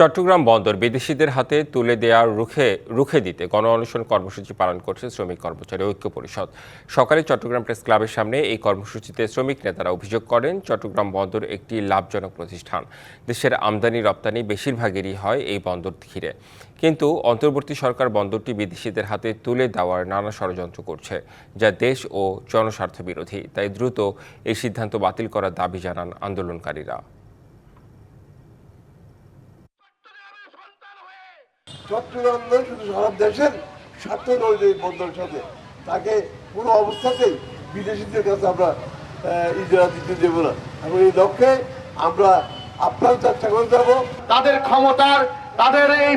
চট্টগ্রাম বন্দর বিদেশিদের হাতে তুলে দেওয়া রুখে রুখে দিতে গণ অনশন কর্মসূচি পালন করছে শ্রমিক কর্মচারী ঐক্য পরিষদ। সকালে চট্টগ্রাম প্রেস ক্লাবের সামনে এই কর্মসূচিতে শ্রমিক নেতারা অভিযোগ করেন, চট্টগ্রাম বন্দর একটি লাভজনক প্রতিষ্ঠান। দেশের আমদানি, রপ্তানি বেশিরভাগেরই হয় এই বন্দর ঘিরে। কিন্তু অন্তর্বর্তী সরকার বন্দরটি বিদেশিদের হাতে তুলে দেওয়ার নানা ষড়যন্ত্র করছে, যা দেশ ও জনস্বার্থ বিরোধী। তাই দ্রুত এই সিদ্ধান্ত বাতিল করার দাবি জানান আন্দোলনকারীরা। চট্টগ্রাম নয় শুধু সারা দেশের স্বার্থ নয় এই বন্দরের সাথে তাকে কোনো অবস্থাতেই বিদেশিদের কাছে আমরা ইজারা দিতে দেব না। এবং এই লক্ষ্যে আমরা আপনার চেষ্টা করে যাব। তাদের ক্ষমতার তাদের এই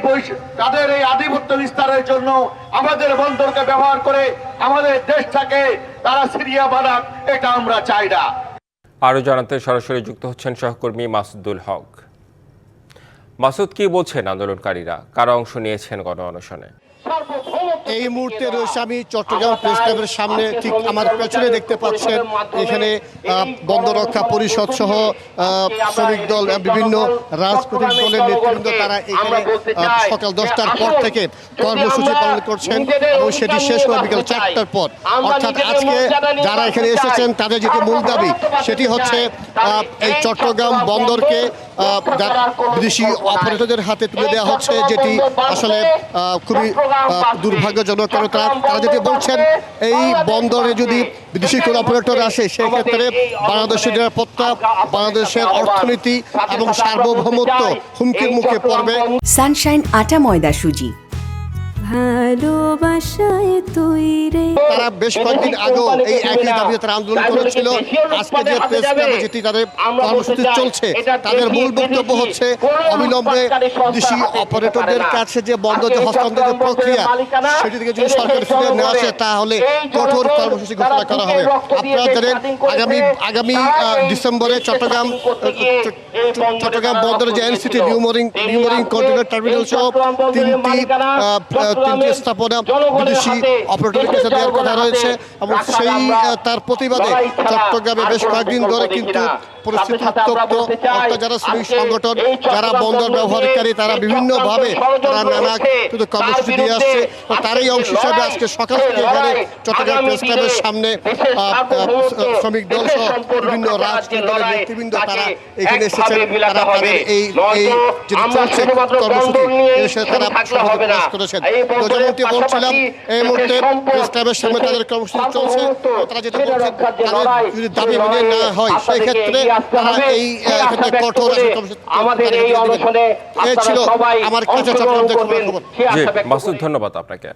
তাদের এই আধিপত্য বিস্তারের জন্য আমাদের বন্দরকে ব্যবহার করে আমাদের দেশটাকে তারা সিরিয়া বানাক এটা আমরা চাই না। আরও জানাতে সরাসরি যুক্ত হচ্ছেন সহকর্মী মাসুদুল হক। মাসুদ কি বলছেন আন্দোলনকারীরা? কারা অংশ নিয়েছেন গণ অনশনে এই মুহূর্তে রয়েছে আমি চট্টগ্রাম প্রেস ক্লাবের সামনে ঠিক আমার পেছনে দেখতে পাচ্ছেন এখানে আহ, বন্দর পরিষদ সহ শ্রমিক দল বিভিন্ন রাজনৈতিক দলের নেতৃবৃন্দ তারা এখানে সকাল দশটার পর থেকে কর্মসূচি পালন করছেন এবং সেটি শেষ হবে বিকেল চারটার পর। অর্থাৎ আজকে যারা এখানে এসেছেন তাদের যেটি মূল দাবি সেটি হচ্ছে আহ, এই চট্টগ্রাম বন্দরকে বিদেশি অপারেটরদের হাতে তুলে দেওয়া হচ্ছে যেটি আসলে আহ, খুবই দুর্ভাগ্যজনক কারণ তারা তারা যেটি বলছেন এই বন্দরে যদি বিদেশি কোনো অপারেটর আসে সেক্ষেত্রে বাংলাদেশের নিরাপত্তা বাংলাদেশের অর্থনীতি এবং সার্বভৌমত্ব হুমকির মুখে পড়বে। সানশাইন আটা ময়দা সুজি। ভালোবাসায় তৈরে তারা বেশ কয়েকদিন আগেও এই একই দাবিতে তারা আন্দোলন করেছিল। আজকে যে প্রেস ক্লাবে যেটি তাদের কর্মসূচি চলছে। তাদের মূল বক্তব্য হচ্ছে অবিলম্বে দেশি অপারেটরদের কাছে যে বন্ধ যে হস্তান্তরের প্রক্রিয়া সেটি থেকে যদি সরকার ফিরে না আসে তাহলে কঠোর কর্মসূচি ঘোষণা করা হবে। আপনারা জানেন আগামী আগামী ডিসেম্বরে চট্টগ্রাম চট্টগ্রাম বন্দরে যে NCT new mooring new mooring container terminal সহ তিনটি তিনটি স্থাপনা বিদেশি অপারেটরের কাছে দেওয়ার কথা রয়েছে এবং সেই তার প্রতিবাদে চট্টগ্রামে বেশ কয়েকদিন ধরে কিন্তু পরিস্থিতি উত্তপ্ত যারা শ্রমিক সংগঠন যারা বন্দর ব্যবহারকারী তারা বিভিন্নভাবে তারা নানা কিন্তু কর্মসূচি দিয়ে আসছে তারই অংশ হিসাবে আজকে সকাল থেকে এখানে চট্টগ্রাম প্রেস ক্লাবের সামনে শ্রমিক দল সহ বিভিন্ন রাজনৈতিক দলের নেতৃবৃন্দ তারা এখানে এসেছেন তারা তাদের এই এই চলছে কর্মসূচি তারা প্রকাশ করেছেন। তো যেমনটি বলছিলাম এই মুহূর্তে প্রেস ক্লাবের সামনে তাদের কর্মসূচি চলছে। তারা যেটা বলছেন তাদের যদি দাবি মেনে না হয় সেই কঠোর আমাদের এই। অনশনে আপনারা সবাই আমার কাছে সে আশা ব্যক্ত ধন্যবাদ আপনাকে।